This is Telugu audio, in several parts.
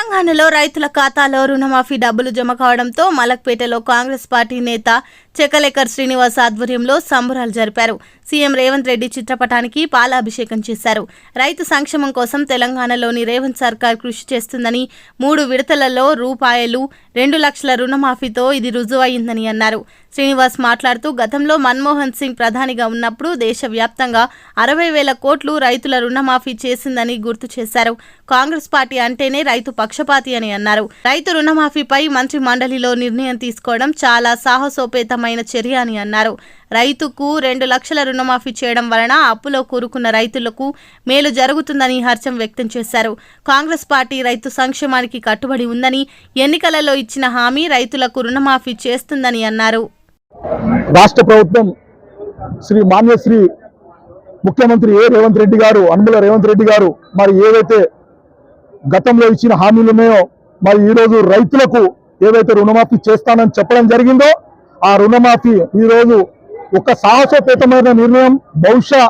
తెలంగాణలో రైతుల ఖాతాలో రుణమాఫీ డబ్బులు జమ కావడంతో మలక్పేటలో కాంగ్రెస్ పార్టీ నేత చెకలేకర్ శ్రీనివాస్ ఆధ్వర్యంలో సంబురాలు జరిపారు. సీఎం రేవంత్ రెడ్డి చిత్రపటానికి పాలాభిషేకం చేశారు. రైతు సంక్షేమం కోసం తెలంగాణలోని రేవంత్ సర్కార్ కృషి చేస్తుందని మూడు విడతలలో రూపాయలు రెండు లక్షల రుణమాఫీతో ఇది రుజువయిందని అన్నారు. శ్రీనివాస్ మాట్లాడుతూ గతంలో మన్మోహన్ సింగ్ ప్రధానిగా ఉన్నప్పుడు దేశవ్యాప్తంగా అరవై వేల కోట్లు రైతుల రుణమాఫీ చేసిందని గుర్తు చేశారు. కాంగ్రెస్ పార్టీ అంటేనే రైతు పక్షపాతి అని అన్నారు. రైతు రుణమాఫీపై మంత్రి మండలిలో నిర్ణయం తీసుకోవడం చాలా సాహసోపేతమైన చర్య అని అన్నారు. రైతుకు రెండు లక్షల రుణమాఫీ చేయడం వలన అప్పులో కూరుకున్న రైతులకు మేలు జరుగుతుందని హర్షం వ్యక్తం చేశారు. కాంగ్రెస్ పార్టీ రైతు సంక్షేమానికి కట్టుబడి ఉందని ఎన్నికలలో ఇచ్చిన హామీ రైతులకు రుణమాఫీ చేస్తుందని అన్నారు. రాష్ట్ర ప్రభుత్వం శ్రీ మాన్యశ్రీ ముఖ్యమంత్రి ఏ రేవంత్ రెడ్డి గారు అనుమల రేవంత్ రెడ్డి గారు మరి ఏవైతే గతంలో ఇచ్చిన హామీలు ఉన్నాయో మరి ఈరోజు రైతులకు ఏవైతే రుణమాఫీ చేస్తానని చెప్పడం జరిగిందో ఆ రుణమాఫీ ఈరోజు ఒక సాహసోపేతమైన నిర్ణయం. బహుశా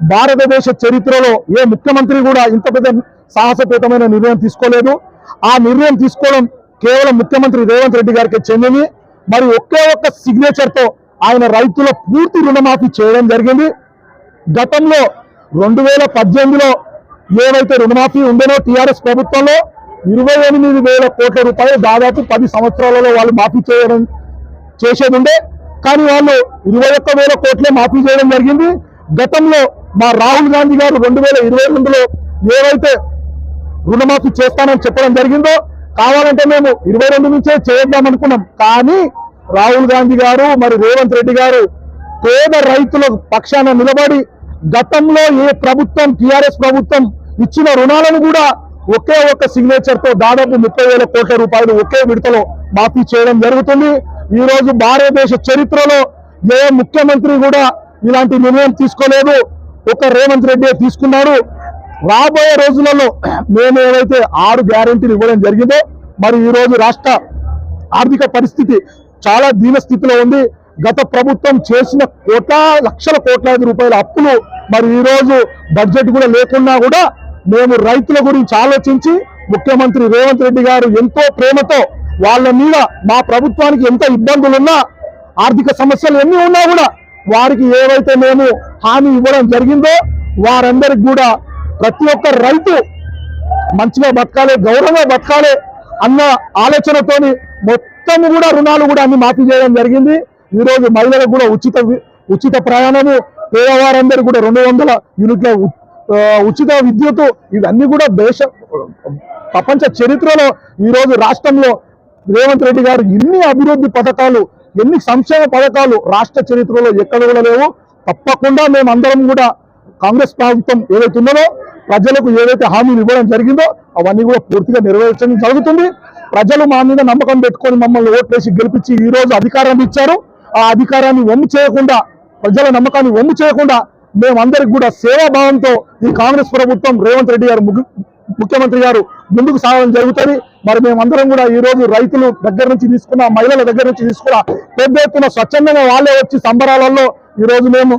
భారతదేశ చరిత్రలో ఏ ముఖ్యమంత్రి కూడా ఇంత పెద్ద సాహసపేతమైన నిర్ణయం తీసుకోలేదు. ఆ నిర్ణయం తీసుకోవడం కేవలం ముఖ్యమంత్రి రేవంత్ రెడ్డి గారికి చెందింది. మరి ఒకే ఒక్క సిగ్నేచర్తో ఆయన రైతుల పూర్తి రుణమాఫీ చేయడం జరిగింది. గతంలో రెండు వేల పద్దెనిమిదిలో ఏవైతే రుణమాఫీ ఉండేనో టీఆర్ఎస్ ప్రభుత్వంలో ఇరవై ఎనిమిది వేల కోట్ల రూపాయలు దాదాపు పది సంవత్సరాలలో వాళ్ళు మాఫీ చేయడం చేసేది ఉండే కానీ వాళ్ళు ఇరవై ఒక్క వేల కోట్లే మాఫీ చేయడం జరిగింది. గతంలో మా రాహుల్ గాంధీ గారు రెండు వేల ఇరవై రెండులో ఏవైతే రుణమాఫీ చేస్తానని చెప్పడం జరిగిందో కావాలంటే మేము ఇరవై రెండు నుంచే చేద్దాం అనుకున్నాం. కానీ రాహుల్ గాంధీ గారు మరి రేవంత్ రెడ్డి గారు పేద రైతుల పక్షాన నిలబడి గతంలో ఏ ప్రభుత్వం టిఆర్ఎస్ ప్రభుత్వం ఇచ్చిన రుణాలను కూడా ఒకే ఒక్క సిగ్నేచర్తో దాదాపు ముప్పై వేల కోట్ల రూపాయలు ఒకే విడతలో మాఫీ చేయడం జరుగుతుంది. ఈ రోజు భారతదేశ చరిత్రలో ఏ ముఖ్యమంత్రి కూడా ఇలాంటి నిర్ణయం తీసుకోలేదు. ఒక రేవంత్ రెడ్డి తీసుకున్నారు రాబోయే రోజులలో మేము ఏవైతే ఆరు గ్యారంటీలు ఇవ్వడం జరిగిందో మరి ఈ రోజు రాష్ట్ర ఆర్థిక పరిస్థితి చాలా దీనస్థితిలో ఉంది. గత ప్రభుత్వం చేసిన కోట్ల లక్షల కోట్లాది రూపాయల అప్పులు మరి ఈ రోజు బడ్జెట్ కూడా లేకున్నా కూడా మేము రైతుల గురించి ఆలోచించి ముఖ్యమంత్రి రేవంత్ రెడ్డి గారు ఎంతో ప్రేమతో వాళ్ళ మీద మా ప్రభుత్వానికి ఎంత ఇబ్బందులున్నా ఆర్థిక సమస్యలు ఎన్ని ఉన్నా కూడా వారికి ఏవైతే మేము హామీ ఇవ్వడం జరిగిందో వారందరికి కూడా ప్రతి ఒక్క రైతు మంచిగా బతకాలి గౌరవంగా బతకాలి అన్న ఆలోచనతోని మొత్తం కూడా రుణాలు కూడా అన్ని మాఫీ చేయడం జరిగింది. ఈ రోజు మహిళలకు కూడా ఉచిత ఉచిత ప్రయాణము పేదవారందరూ కూడా రెండు వందల యూనిట్ల ఉచిత విద్యుత్ ఇవన్నీ కూడా దేశ ప్రపంచ చరిత్రలో ఈ రోజు రాష్ట్రంలో రేవంత్ రెడ్డి గారు ఎన్ని అభివృద్ధి పథకాలు ఎన్ని సంక్షేమ పథకాలు రాష్ట్ర చరిత్రలో ఎక్కడ కూడా లేవు. తప్పకుండా మేము అందరం కూడా కాంగ్రెస్ ప్రభుత్వం ఏదైతే ఉన్నదో ప్రజలకు ఏదైతే హామీలు ఇవ్వడం జరిగిందో అవన్నీ కూడా పూర్తిగా నెరవేర్చడం జరుగుతుంది. ప్రజలు మా మీద నమ్మకం పెట్టుకొని మమ్మల్ని ఓట్లేసి గెలిపించి ఈ రోజు అధికారాన్ని ఇచ్చారు. ఆ అధికారాన్ని వమ్ము చేయకుండా ప్రజల నమ్మకాన్ని వమ్ము చేయకుండా మేమందరికి కూడా సేవాభావంతో ఈ కాంగ్రెస్ ప్రభుత్వం రేవంత్ రెడ్డి గారు ముఖ్యమంత్రి గారు ముందుకు సాగడం జరుగుతుంది. మరి మేమందరం కూడా ఈ రోజు రైతులు దగ్గర నుంచి తీసుకున్న మహిళల దగ్గర నుంచి తీసుకున్న పెద్ద ఎత్తున స్వచ్ఛందంగా వాళ్ళే వచ్చి సంబరాలలో ఈ రోజు మేము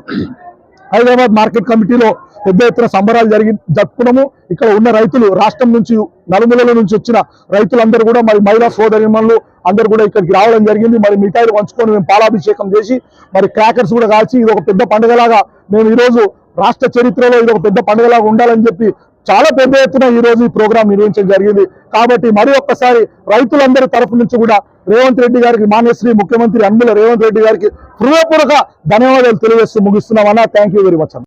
హైదరాబాద్ మార్కెట్ కమిటీలో పెద్ద ఎత్తున సంబరాలు జరిగి జరుపుకున్నాము. ఇక్కడ ఉన్న రైతులు రాష్ట్రం నుంచి నలుమూలల నుంచి వచ్చిన రైతులందరూ కూడా మరి మహిళా సోదరిమణులు అందరూ కూడా ఇక్కడికి రావడం జరిగింది. మరి మిఠాయిలు పంచుకొని మేము పాలాభిషేకం చేసి మరి క్రాకర్స్ కూడా కాల్చి ఇది ఒక పెద్ద పండుగలాగా మేము ఈరోజు రాష్ట్ర చరిత్రలో ఇది ఒక పెద్ద పండుగలాగా ఉండాలని చెప్పి చాలా పెద్ద ఎత్తున ఈ రోజు ఈ ప్రోగ్రాం నిర్వహించడం జరిగింది. కాబట్టి మరి ఒక్కసారి రైతులందరి తరపు నుంచి కూడా రేవంత్ రెడ్డి గారికి మాన్యశ్రీ ముఖ్యమంత్రి అన్నుల రేవంత్ రెడ్డి గారికి హృదయపూర్వక ధన్యవాదాలు తెలియజేస్తూ ముగిస్తున్నామన్నా థ్యాంక్ యూ వెరీ మచ్